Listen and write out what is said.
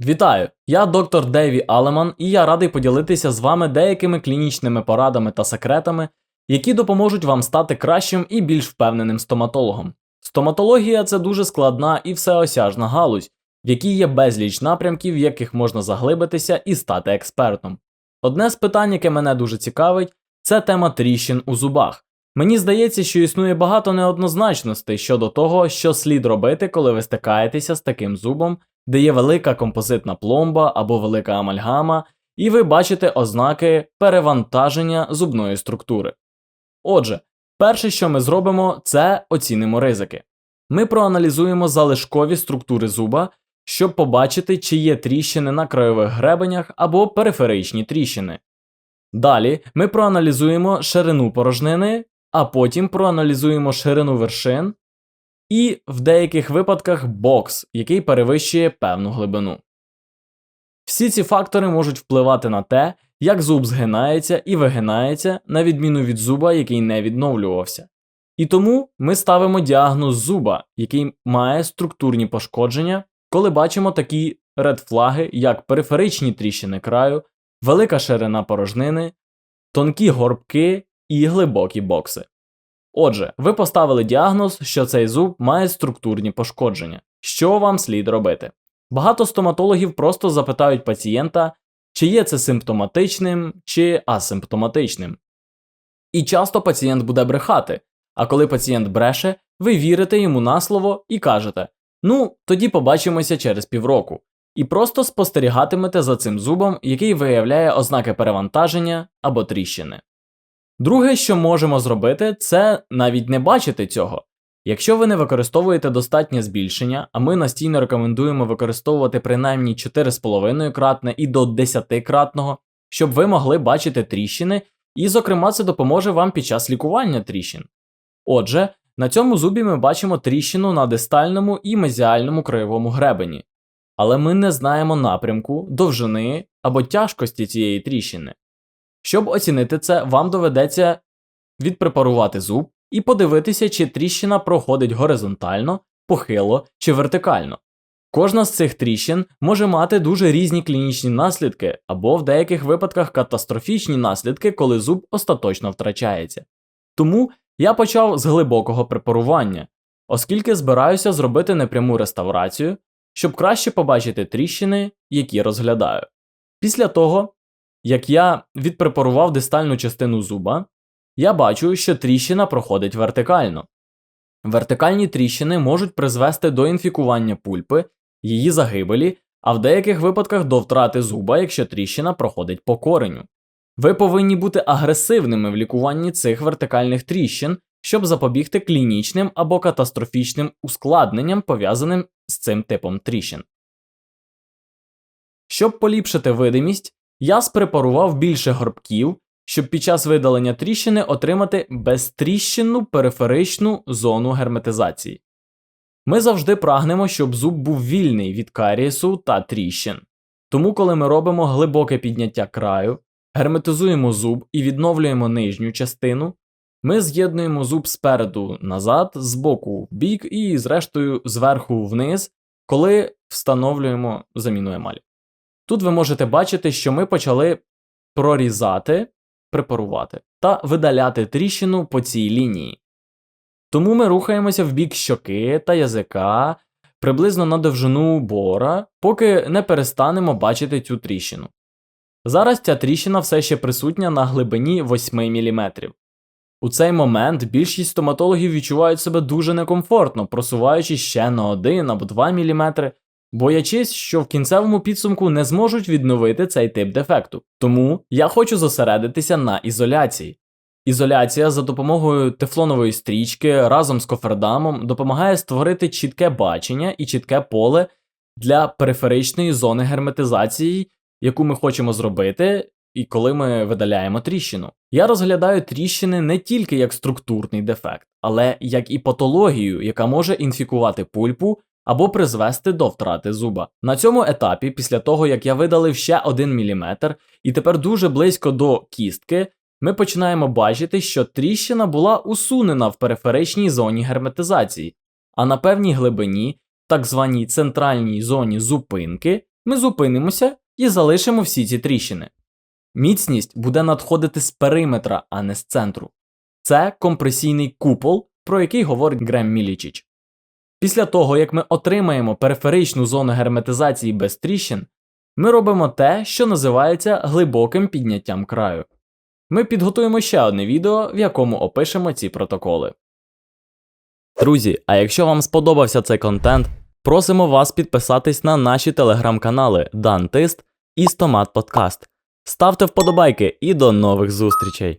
Вітаю! Я доктор Дейві Алеман, і я радий поділитися з вами деякими клінічними порадами та секретами, які допоможуть вам стати кращим і більш впевненим стоматологом. Стоматологія це дуже складна і всеосяжна галузь, в якій є безліч напрямків, в яких можна заглибитися і стати експертом. Одне з питань, яке мене дуже цікавить, це тема тріщин у зубах. Мені здається, що існує багато неоднозначностей щодо того, що слід робити, коли ви стикаєтеся з таким зубом, де є велика композитна пломба або велика амальгама, і ви бачите ознаки перевантаження зубної структури. Отже, перше, що ми зробимо, це оцінимо ризики. Ми проаналізуємо залишкові структури зуба, щоб побачити, чи є тріщини на краєвих гребенях або периферичні тріщини. Далі ми проаналізуємо ширину порожнини, а потім проаналізуємо ширину вершин і в деяких випадках бокс, який перевищує певну глибину. Всі ці фактори можуть впливати на те, як зуб згинається і вигинається, на відміну від зуба, який не відновлювався. І тому ми ставимо діагноз зуба, який має структурні пошкодження, коли бачимо такі редфлаги, як периферичні тріщини краю, велика ширина порожнини, тонкі горбки і глибокі бокси. Отже, ви поставили діагноз, що цей зуб має структурні пошкодження. Що вам слід робити? Багато стоматологів просто запитають пацієнта, чи є це симптоматичним чи асимптоматичним. І часто пацієнт буде брехати, а коли пацієнт бреше, ви вірите йому на слово і кажете: ну, тоді побачимося через півроку, і просто спостерігатимете за цим зубом, який виявляє ознаки перевантаження або тріщини. Друге, що можемо зробити, це навіть не бачити цього. Якщо ви не використовуєте достатнє збільшення, а ми настійно рекомендуємо використовувати принаймні 4,5 кратне і до 10 кратного, щоб ви могли бачити тріщини, і, зокрема, це допоможе вам під час лікування тріщин. Отже, на цьому зубі ми бачимо тріщину на дистальному і мезіальному краєвому гребені, але ми не знаємо напрямку, довжини або тяжкості цієї тріщини. Щоб оцінити це, вам доведеться відпрепарувати зуб і подивитися, чи тріщина проходить горизонтально, похило чи вертикально. Кожна з цих тріщин може мати дуже різні клінічні наслідки або в деяких випадках катастрофічні наслідки, коли зуб остаточно втрачається. Тому я почав з глибокого препарування, оскільки збираюся зробити непряму реставрацію, щоб краще побачити тріщини, які розглядаю. Після того як я відпрепарував дистальну частину зуба, я бачу, що тріщина проходить вертикально. Вертикальні тріщини можуть призвести до інфікування пульпи, її загибелі, а в деяких випадках до втрати зуба, якщо тріщина проходить по кореню. Ви повинні бути агресивними в лікуванні цих вертикальних тріщин, щоб запобігти клінічним або катастрофічним ускладненням, пов'язаним з цим типом тріщин. Щоб поліпшити видимість, я спрепарував більше горбків, щоб під час видалення тріщини отримати безтріщинну периферичну зону герметизації. Ми завжди прагнемо, щоб зуб був вільний від карієсу та тріщин. Тому, коли ми робимо глибоке підняття краю, герметизуємо зуб і відновлюємо нижню частину, ми з'єднуємо зуб спереду назад, збоку в бік і, зрештою, зверху вниз, коли встановлюємо заміну емалі. Тут ви можете бачити, що ми почали прорізати, препарувати та видаляти тріщину по цій лінії. Тому ми рухаємося в бік щоки та язика приблизно на довжину бора, поки не перестанемо бачити цю тріщину. Зараз ця тріщина все ще присутня на глибині 8 мм. У цей момент більшість стоматологів відчувають себе дуже некомфортно, просуваючись ще на 1 або 2 мм боячись, що в кінцевому підсумку не зможуть відновити цей тип дефекту. Тому я хочу зосередитися на ізоляції. Ізоляція за допомогою тефлонової стрічки разом з кофердамом допомагає створити чітке бачення і чітке поле для периферичної зони герметизації, яку ми хочемо зробити, і коли ми видаляємо тріщину. Я розглядаю тріщини не тільки як структурний дефект, але як і патологію, яка може інфікувати пульпу або призвести до втрати зуба. На цьому етапі, після того як я видалив ще 1 мм і тепер дуже близько до кістки, ми починаємо бачити, що тріщина була усунена в периферичній зоні герметизації, а на певній глибині, так званій центральній зоні зупинки, ми зупинимося і залишимо всі ці тріщини. Міцність буде надходити з периметра, а не з центру. Це компресійний купол, про який говорить Грем Мілічіч. Після того, як ми отримаємо периферичну зону герметизації без тріщин, ми робимо те, що називається глибоким підняттям краю. Ми підготуємо ще одне відео, в якому опишемо ці протоколи. Друзі, а якщо вам сподобався цей контент, просимо вас підписатись на наші телеграм-канали Дантист і Стомат Подкаст. Ставте вподобайки і до нових зустрічей!